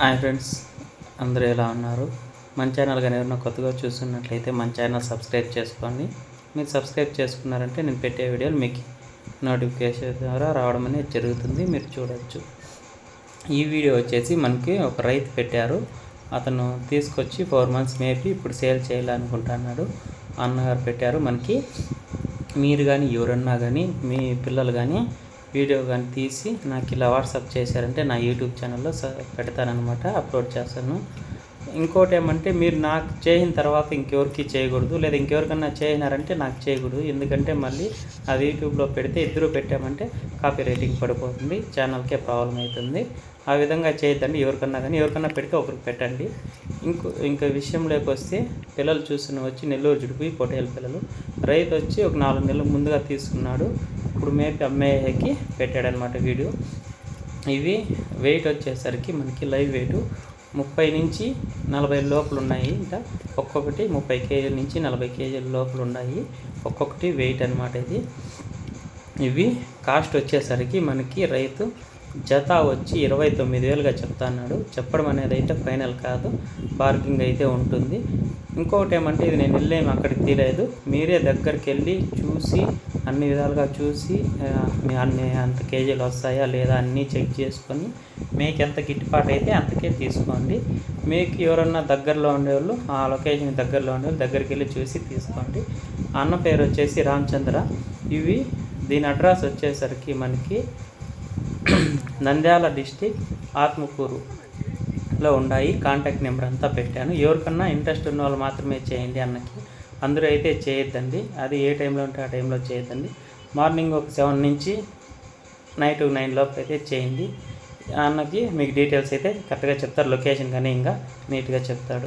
Hi friends అందరూ ఎలా ఉన్నారు? మన ఛానల్ కానీ ఎవరైనా కొత్తగా చూస్తున్నట్లయితే మన ఛానల్ సబ్స్క్రైబ్ చేసుకోండి. మీరు సబ్స్క్రైబ్ చేసుకున్నారంటే నేను పెట్టే వీడియోలు మీకు నోటిఫికేషన్ ద్వారా రావడం అనేది జరుగుతుంది మీరు చూడవచ్చు ఈ వీడియో వచ్చేసి మనకి ఒక రైతు పెట్టారు. అతను తీసుకొచ్చి ఫోర్ మంత్స్ మేపి ఇప్పుడు సేల్ చేయాలనుకుంటున్నాడు. అన్నగారు పెట్టారు మనకి మీరు కానీ ఎవరన్నా కానీ మీ పిల్లలు కానీ వీడియో కానీ తీసి నాకు ఇలా వాట్సాప్ చేశారంటే నా యూట్యూబ్ ఛానల్లో పెడతానమాట అప్లోడ్ చేస్తాను. ఇంకోటి ఏమంటే మీరు నాకు చేసిన తర్వాత ఇంకెవరికి చేయకూడదు లేదా ఇంకెవరికన్నా చేసినారంటే నాకు చేయకూడదు. ఎందుకంటే మళ్ళీ అది యూట్యూబ్లో పెడితే ఇద్దరు పెట్టామంటే కాపీ రైటింగ్ పడిపోతుంది ఛానల్కే ప్రాబ్లం అవుతుంది ఆ విధంగా చేయొద్దండి ఎవరికన్నా కానీ ఎవరికన్నా పెడితే ఒకరికి పెట్టండి. ఇంకో ఇంకా విషయంలోకి వస్తే పిల్లలు చూసిన వచ్చి నెల్లూరు జుడిపి పొటేల పిల్లలు. రైతు వచ్చి ఒక నాలుగు నెలల ముందుగా తీసుకున్నాడు. ఇప్పుడు మేపి అమ్మేకి పెట్టాడనమాట వీడియో. ఇవి వెయిట్ వచ్చేసరికి మనకి లైవ్ వెయిట్ ముప్పై నుంచి నలభై లోపలు ఉన్నాయి ఇంకా ఒక్కొక్కటి ముప్పై కేజీల నుంచి నలభై కేజీల లోపలు ఉన్నాయి ఒక్కొక్కటి వెయిట్ అనమాట ఇది. ఇవి కాస్ట్ వచ్చేసరికి మనకి రైతు జత వచ్చి ఇరవై తొమ్మిది వేలుగా చెప్తాన్నాడు. చెప్పడం అనేది అయితే ఫైనల్ కాదు. బార్గింగ్ అయితే ఉంటుంది. ఇంకొకటి ఏమంటే ఇది నేను వెళ్ళేమి అక్కడికి తీయలేదు మీరే దగ్గరికి వెళ్ళి చూసి అన్ని విధాలుగా చూసి అన్ని అంత కేజీలు వస్తాయా లేదా అన్నీ చెక్ చేసుకొని మీకు ఎంత గిట్టుబాటు అయితే అంతకే తీసుకోండి. మీకు ఎవరన్నా దగ్గరలో ఉండేవాళ్ళు ఆ లొకేషన్ దగ్గరలో ఉండేవాళ్ళు దగ్గరికి వెళ్ళి చూసి తీసుకోండి. అన్న పేరు వచ్చేసి రామచంద్ర. ఇవి దీని అడ్రస్ వచ్చేసరికి మనకి నంద్యాల డిస్టిక్ ఆత్మకూరులో ఉన్నాయి కాంటాక్ట్ నెంబర్ అంతా పెట్టాను. ఎవరికన్నా ఇంట్రెస్ట్ ఉన్న వాళ్ళు మాత్రమే చేయండి అన్నకి. అందరూ అయితే చేయొద్దండి. అది ఏ టైంలో ఉంటే ఆ టైంలో చేయొద్దండి. మార్నింగ్ ఒక సెవెన్ నుంచి నైట్ నైన్ లోపు అయితే చేయండి. అన్నకి మీకు డీటెయిల్స్ అయితే కరెక్ట్గా చెప్తారు. లొకేషన్ కానీ ఇంకా నీట్గా చెప్తాడు.